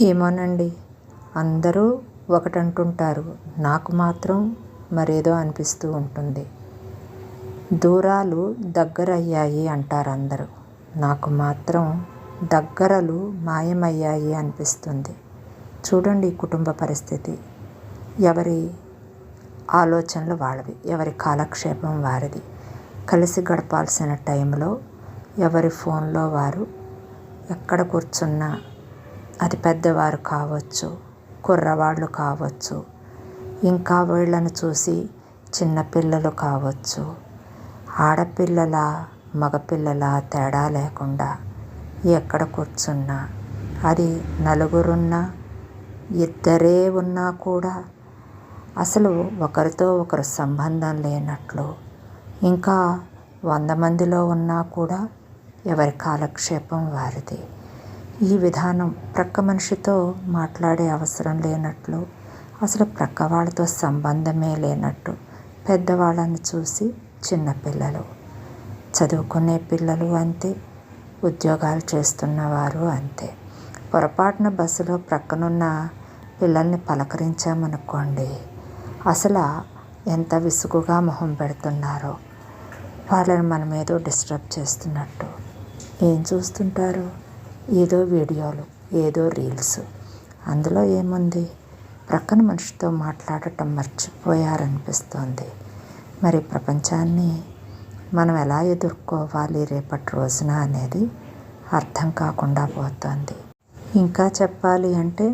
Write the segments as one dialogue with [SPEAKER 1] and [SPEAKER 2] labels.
[SPEAKER 1] ఏమోనండి. అందరూ ఒకటంటుంటారు. నాకు మాత్రం మరేదో అనిపిస్తూ ఉంటుంది. దూరాలు దగ్గరయ్యాయి అంటారు అందరూ నాకు మాత్రం దగ్గరలు మాయమయ్యాయి అనిపిస్తుంది. చూడండి కుటుంబ పరిస్థితి. ఎవరి ఆలోచనలు వాళ్ళవి. ఎవరి కాలక్షేపం వారిది. కలిసి గడపాల్సిన టైంలో ఎవరి ఫోన్లో వారు ఎక్కడ కూర్చున్నా అది పెద్దవారు కావచ్చు కుర్రవాళ్ళు కావచ్చు ఇంకా వీళ్ళను చూసి చిన్నపిల్లలు కావచ్చు. ఆడపిల్లల మగపిల్లల తేడా లేకుండా ఎక్కడ కూర్చున్నా అది నలుగురున్నా ఇద్దరే ఉన్నా కూడా అసలు ఒకరితో ఒకరు సంబంధం లేనట్లు ఇంకా వంద మందిలో ఉన్నా కూడా ఎవరి కాలక్షేపం వారిది. ఈ విధానం ప్రక్క మనిషితో మాట్లాడే అవసరం లేనట్లు అసలు ప్రక్క వాళ్ళతో సంబంధమే లేనట్టు పెద్దవాళ్ళని చూసి చిన్నపిల్లలు చదువుకునే పిల్లలు అంతే ఉద్యోగాలు చేస్తున్నవారు అంతే. పొరపాటున బస్సులో ప్రక్కనున్న పిల్లల్ని పలకరించామనుకోండి అసలు ఎంత విసుగుగా మొహం పెడుతున్నారో. వాళ్ళని మనం ఏదో డిస్టర్బ్ చేస్తున్నట్టు. ఏం చూస్తుంటారు? ఏదో వీడియోలు ఏదో రీల్స్. అందులో ఏముంది? ప్రక్కన మనిషితో మాట్లాడటం మర్చిపోయారనిపిస్తోంది. మరి ప్రపంచాన్ని మనం ఎలా ఎదుర్కోవాలి రేపటి రోజున అనేది అర్థం కాకుండా పోతుంది. ఇంకా చెప్పాలి అంటే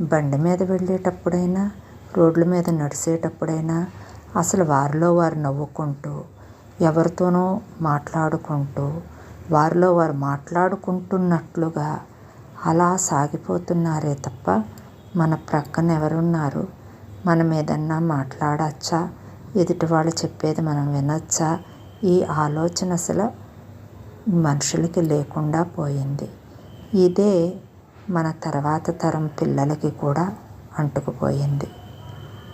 [SPEAKER 1] బండి మీద వెళ్ళేటప్పుడైనా రోడ్ల మీద నడిచేటప్పుడైనా అసలు వారిలో వారు నవ్వుకుంటూ ఎవరితోనో మాట్లాడుకుంటూ వారిలో వారు మాట్లాడుకుంటున్నట్లుగా అలా సాగిపోతున్నారే తప్ప మన ప్రక్కన ఎవరున్నారు? మనం ఏదన్నా మాట్లాడచ్చా? ఎదుటి వాళ్ళు చెప్పేది మనం వినొచ్చా? ఈ ఆలోచన అసలు మనుషులకి లేకుండా పోయింది. ఇదే మన తర్వాత తరం పిల్లలకి కూడా అంటుకుపోయింది.